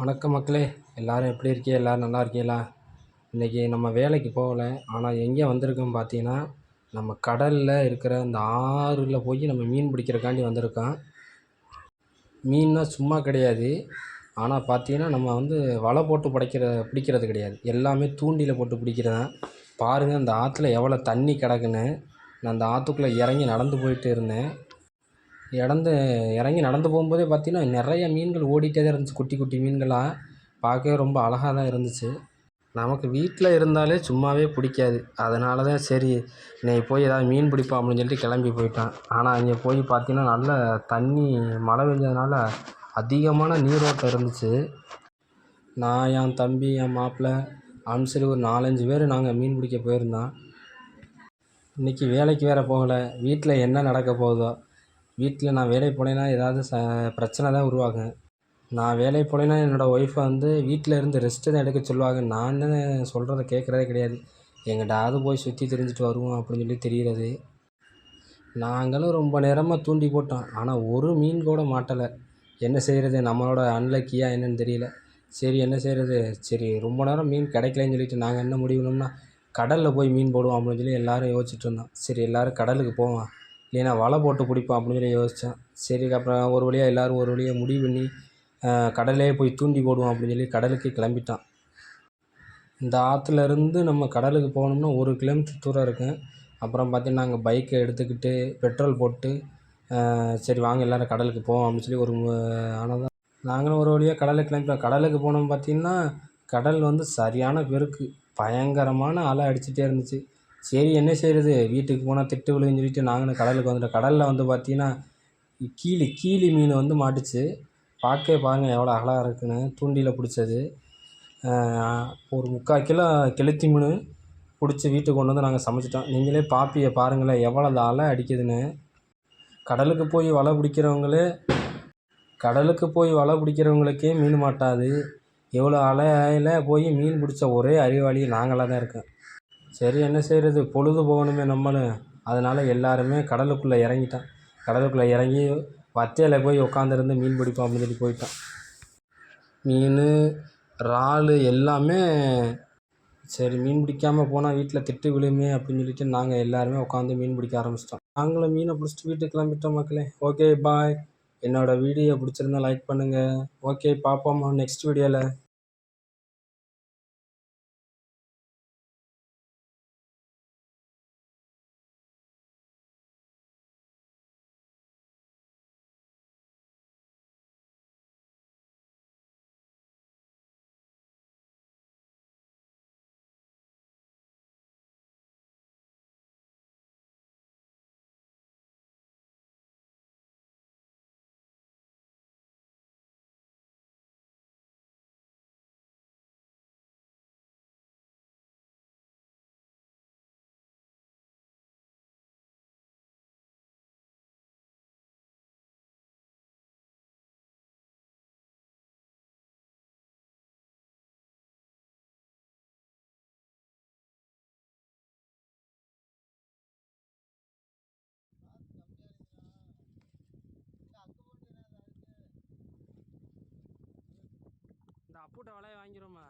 வணக்கம் மக்களே. எல்லோரும் எப்படி இருக்கீங்க? எல்லோரும் நல்லா இருக்கீங்களா? இன்றைக்கி நம்ம வேலைக்கு போகல. ஆனால் எங்கே வந்திருக்கோம் பார்த்தீங்கன்னா நம்ம கடலில் இருக்கிற அந்த ஆறில் போய் நம்ம மீன் பிடிக்கிறக்காண்டி வந்திருக்கோம். மீன்னா சும்மா கிடையாது. ஆனால் பார்த்தீங்கன்னா நம்ம வந்து வலை போட்டு படைக்கிற பிடிக்கிறது கிடையாது. எல்லாமே தூண்டியில் போட்டு பிடிக்கிறதான் பாருங்கள் அந்த ஆற்றுல எவ்வளோ தண்ணி கிடக்குன்னு. நான் அந்த ஆற்றுக்குள்ளே இறங்கி நடந்து போயிட்டு இருந்தேன். இடந்து இறங்கி நடந்து போகும்போதே பார்த்தீங்கன்னா நிறைய மீன்கள் ஓடிகிட்டே தான் இருந்துச்சு. குட்டி குட்டி மீன்களாக பார்க்கவே ரொம்ப அழகாக தான் இருந்துச்சு. நமக்கு வீட்டில் இருந்தாலே சும்மாவே பிடிக்காது. அதனால தான் சரி இன்னைக்கு போய் ஏதாவது மீன் பிடிப்போம் அப்படின்னு சொல்லிட்டு கிளம்பி போயிட்டேன். ஆனால் அங்கே போய் பார்த்தீங்கன்னா நல்ல தண்ணி மழை பெஞ்சதுனால அதிகமான நீரோட்டம் இருந்துச்சு. நான் என் தம்பி என் மாப்பிள்ளை அப்படின்னு ஒரு நாலஞ்சு பேர் நாங்கள் மீன் பிடிக்க போயிருந்தோம். இன்றைக்கி வேலைக்கு வேறு போகலை. வீட்டில் என்ன நடக்க போகுதோ வீட்டில் நான் வேலைக்கு போனேன்னா ஏதாவது ச பிரச்சனை தான் உருவாகும். நான் வேலைக்கு போனேன்னா என்னோடய ஒய்ஃபை வந்து வீட்டில் இருந்து ரெஸ்ட்டு தான் எடுக்க சொல்லுவாங்க. நான் தான் சொல்கிறத கேட்குறதே கிடையாது. எங்கிட்டாவது போய் சுற்றி திரிஞ்சுட்டு வருவோம் அப்படின்னு சொல்லி தெரிகிறது. நாங்களும் ரொம்ப நேரமாக தூண்டி போட்டோம். ஆனால் ஒரு மீன் கூட மாட்டலை. என்ன செய்கிறது? நம்மளோட அன்லக்கியா என்னன்னு தெரியல. சரி என்ன செய்கிறது? சரி ரொம்ப நேரம் மீன் கிடைக்கலன்னு சொல்லிட்டு நாங்கள் என்ன முடிவுனோம்னா கடலில் போய் மீன் போடுவோம் அப்படின்னு சொல்லி எல்லோரும் யோசிச்சுட்டு இருந்தோம். சரி எல்லோரும் கடலுக்கு போவோம். இல்லைனா வலை போட்டு பிடிப்போம் அப்படின்னு சொல்லி யோசித்தேன் சரி அப்புறம் ஒரு வழியாக எல்லோரும் ஒரு வழியாக முடிவு பண்ணி கடல்லே போய் தூண்டி போடுவோம் அப்படின்னு சொல்லி கடலுக்கு கிளம்பிட்டோம் இந்த ஆற்றுலேருந்து நம்ம கடலுக்கு போகணும்னா ஒரு கிலோமீட்டர் தூரம் இருக்கும். அப்புறம் பார்த்திங்கன்னா நாங்கள் பைக்கை எடுத்துக்கிட்டு பெட்ரோல் போட்டு சரி வாங்க எல்லோரும் கடலுக்கு போவோம் அப்படின்னு சொல்லி ஒரு ஆனால் தான் நாங்களும் ஒரு வழியாக கடலுக்கு கிளம்பிட்டோம். கடலுக்கு போனோம் பார்த்தீங்கன்னா கடல் வந்து சரியான பெருக்கு பயங்கரமான அலை அடிச்சுட்டே இருந்துச்சு. சரி என்ன செய்கிறது வீட்டுக்கு போனால் திட்டு விழுகுன்னு சொல்லிட்டு நாங்களும் கடலுக்கு வந்துட்டோம். கடலில் வந்து பார்த்தீங்கன்னா கீழி கீழி மீன் வந்து மாட்டுச்சு. பார்க்கவே பாருங்கள் எவ்வளோ அழகாக இருக்குன்னு. தூண்டியில் பிடிச்சது. ஒரு முக்கால் கிலோ கெளுத்தி மீன் பிடிச்சி வீட்டுக்கு கொண்டு வந்து நாங்கள் சமைச்சிட்டோம். நீங்களே பாப்பியை பாருங்களேன் எவ்வளோ அலை அடிக்குதுன்னு. கடலுக்கு போய் வலை பிடிக்கிறவங்களே கடலுக்கு போய் வலை பிடிக்கிறவங்களுக்கே மீன் மாட்டாது. எவ்வளோ அலையில் போய் மீன் பிடிச்ச ஒரே அறிவாளி நாங்களாக தான் இருக்கோம். சரி என்ன செய்கிறது பொழுது போகணுமே நம்மளும் அதனால் எல்லாருமே கடலுக்குள்ளே இறங்கிட்டோம் கடலுக்குள்ளே இறங்கி வத்தையில் போய் உட்காந்துருந்து மீன் பிடிப்போம் அப்படின்னு சொல்லி போயிட்டோம் மீன் இறால் எல்லாமே சரி மீன் பிடிக்காமல் போனால் வீட்டில் திட்டு விழுமே அப்படின்னு சொல்லிட்டு நாங்கள் எல்லாருமே உட்காந்து மீன் பிடிக்க ஆரம்பிச்சிட்டோம். நாங்களும் மீனை பிடிச்சிட்டு வீட்டுக்கு கிளம்பிட்டோம் மக்களே. Okay bye. என்னோடய வீடியோ பிடிச்சிருந்தா லைக் பண்ணுங்கள் ஓகே பார்ப்போம்மா நெக்ஸ்ட் வீடியோவில் இந்த வலையை வாங்கிடுவோமா